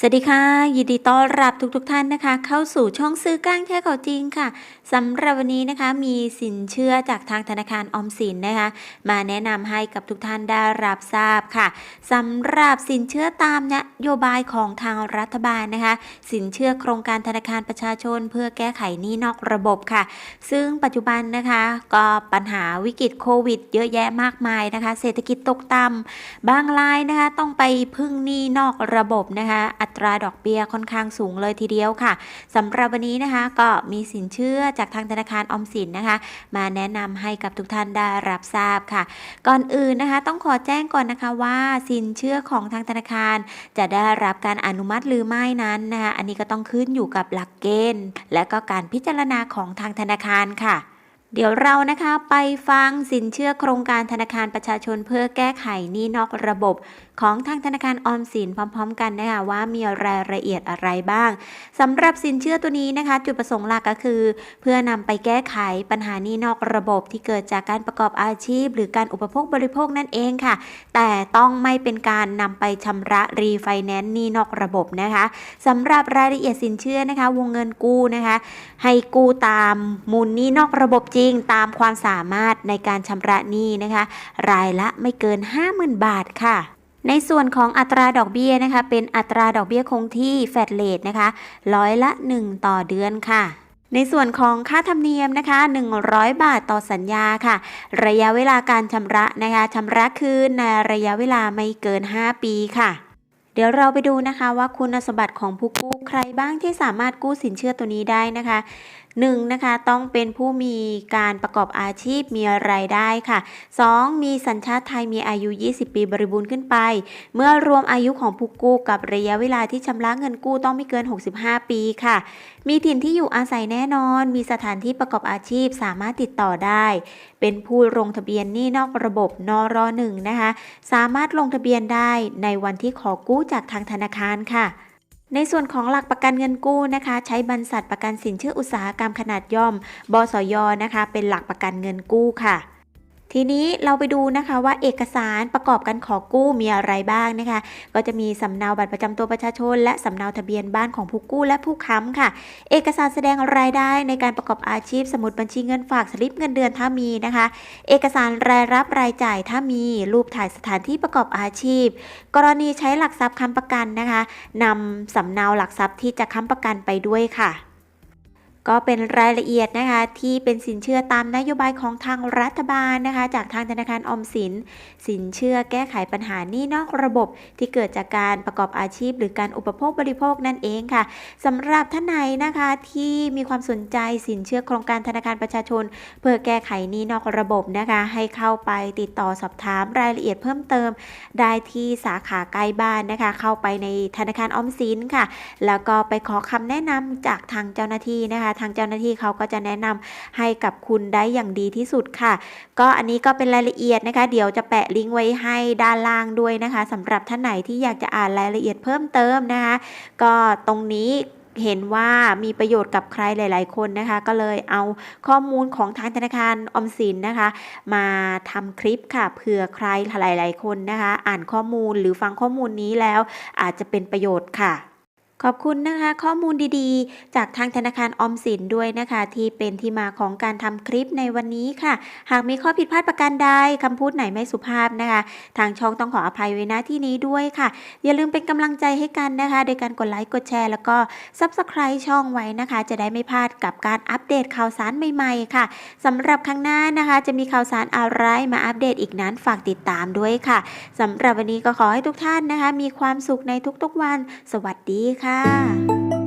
สวัสดีค่ะ ยินดีต้อนรับทุกๆทท่านนะคะ เข้าสู่ช่องซื้อกลางแท้เขาจริงค่ะสำหรับวันนี้นะคะมีสินเชื่อจากทางธนาคารออมสินนะคะ มาแนะนำให้กับทุกท่านได้รับทราบค่ะสำหรับสินเชื่อตามนโยบายของทางรัฐบาลนะคะ สินเชื่อโครงการธนาคารประชาชน เพื่อแก้ไขหนี้นอกระบบค่ะ ซึ่งปัจจุบันนะคะก็ปัญหาวิกฤตโควิด เยอะแยะมากมายนะคะ เศรษฐกิจตกต่ำบางรายนะคะต้องไปพึ่งหนี้นอกระบบนะคะตราดอกเบี้ยค่อนข้างสูงเลยทีเดียวค่ะสำหรับวันนี้นะคะก็มีสินเชื่อจากทางธนาคารออมสินนะคะ มาแนะนำให้กับทุกท่านได้รับทราบค่ะ ก่อนอื่นนะคะต้องขอแจ้งก่อนนะคะว่าสินเชื่อของทางธนาคาร จะได้รับการอนุมัติหรือไม่นั้นนะคะอันนี้ก็ต้องขึ้นอยู่กับหลักเกณฑ์ และก็การพิจารณาของทางธนาคารค่ะ เดี๋ยวเรานะคะไปฟังสินเชื่อโครงการธนาคารประชาชนเพื่อแก้ไขหนี้นอกระบบ ของทางธนาคารออมสินพร้อม ๆ กันนะคะว่ามีรายละเอียดอะไรบ้างสำหรับสินเชื่อตัวนี้นะคะ จุดประสงค์หลักก็คือ เพื่อนำไปแก้ไขปัญหานี้นอกระบบที่เกิดจากการประกอบอาชีพ หรือการอุปโภคบริโภคนั่นเองค่ะ แต่ต้องไม่เป็นการนำไปชำระรีไฟแนนซ์หนี้นอกระบบนะคะสำหรับรายละเอียดสินเชื่อนะคะ วงเงินกู้นะคะ ให้กู้ตามมูลหนี้นอกระบบจริงตามความสามารถในการชำระหนี้นะคะ รายละไม่เกิน 50,000 บาทค่ะ ในส่วนของอัตราดอกเบี้ยนะคะ เป็นอัตราดอกเบี้ยคงที่แฟดเลทนะคะ ร้อยละ 1 ต่อเดือนค่ะในส่วนของค่าธรรมเนียมนะคะ 100 บาทต่อสัญญาค่ะ ระยะเวลาการชำระนะคะชำระคืนในระยะเวลาไม่เกิน 5 ปีค่ะ ดี๋ยวเราไปดูนะคะว่าคุณสมบัติของผู้กู้ใครบ้างที่สามารถกู้สินเชื่อตัวนี้ได้นะคะ 1. นะคะต้องเป็นผู้มีการประกอบอาชีพมีรายได้ค่ะ 2. มีสัญชาติไทยมีอายุ 20 ปีบริบูรณ์ขึ้นไป เมื่อรวมอายุของผู้กู้กับระยะเวลาที่ชำระเงินกู้ต้องไม่เกิน 65 ปีค่ะ มีถิ่นที่อยู่อาศัยแน่นอน มีสถานที่ประกอบอาชีพสามารถติดต่อได้ เป็นผู้ลงทะเบียนหนี้นอกระบบนรหนึ่งนะคะ สามารถลงทะเบียนได้ในวันที่ขอกู้จากทางธนาคารค่ะ ในส่วนของหลักประกันเงินกู้นะคะ ใช้บรรษัทประกันสินเชื่ออุตสาหกรรมขนาดย่อม บสยนะคะ เป็นหลักประกันเงินกู้ค่ะ ทีนี้เราไปดูนะคะว่าเอกสารประกอบการขอกู้มีอะไรบ้างนะคะ ก็จะมีสำเนาบัตรประจำตัวประชาชน และสำเนาทะเบียนบ้านของผู้กู้และผู้ค้ำค่ะ เอกสารแสดงรายได้ในการประกอบอาชีพ สมุดบัญชีเงินฝากสลิปเงินเดือนถ้ามีนะคะ เอกสารรายรับรายจ่ายถ้ามี รูปถ่ายสถานที่ประกอบอาชีพ กรณีใช้หลักทรัพย์ค้ำประกันนะคะนำสำเนาหลักทรัพย์ที่จะค้ำประกันไปด้วยค่ะ ก็เป็นรายละเอียดนะคะที่เป็นสินเชื่อตามนโยบายของทางรัฐบาลนะคะ จากทางธนาคารอมสิน สินเชื่อแก้ไขปัญหาหนี้นอกระบบที่เกิดจากการประกอบอาชีพ หรือการอุปโภคบริโภคนั่นเองค่ะสำหรับท่านไหนนะคะที่มีความสนใจสินเชื่อโครงการธนาคารประชาชน เพื่อแก้ไขหนี้นอกระบบนะคะ ให้เข้าไปติดต่อสอบถามรายละเอียดเพิ่มเติม ได้ที่สาขาใกล้บ้านนะคะ เข้าไปในธนาคารออมสินค่ะ แล้วก็ไปขอคำแนะนำจากทางเจ้าหน้าที่นะคะทางเจ้าหน้าที่เขาก็จะแนะนำให้กับคุณได้อย่างดีที่สุดค่ะ ก็อันนี้ก็เป็นรายละเอียดนะคะ เดี๋ยวจะแปะลิงก์ไว้ให้ด้านล่างด้วยนะคะสำหรับท่านไหนที่อยากจะอ่านรายละเอียดเพิ่มเติมนะคะ ก็ตรงนี้เห็นว่ามีประโยชน์กับใครหลาย ๆ คนนะคะ ก็เลยเอาข้อมูลของทางธนาคารออมสินนะคะ มาทำคลิปค่ะเผื่อใครหลาย ๆ คนนะคะ อ่านข้อมูลหรือฟังข้อมูลนี้แล้วอาจจะเป็นประโยชน์ค่ะ ขอบคุณนะคะข้อมูลดีๆ จากทางธนาคารออมสินด้วยนะคะ ที่เป็นที่มาของการทำคลิปในวันนี้ค่ะ หากมีข้อผิดพลาดประการใดคำพูดไหนไม่สุภาพนะคะ ทางช่องต้องขออภัยไว้ณที่นี้ด้วยค่ะ อย่าลืมเป็นกำลังใจให้กันนะคะ โดยการกดไลค์กดแชร์แล้วก็ Subscribe ช่องไว้นะคะ จะได้ไม่พลาดกับการอัปเดตข่าวสารใหม่ๆ ค่ะสำหรับครั้งหน้านะคะ จะมีข่าวสารอะไรมาอัปเดตอีกนั้นฝากติดตามด้วยค่ะสำหรับวันนี้ก็ขอให้ทุกท่านนะคะ มีความสุขในทุกๆวัน สวัสดีค่ะค่ะ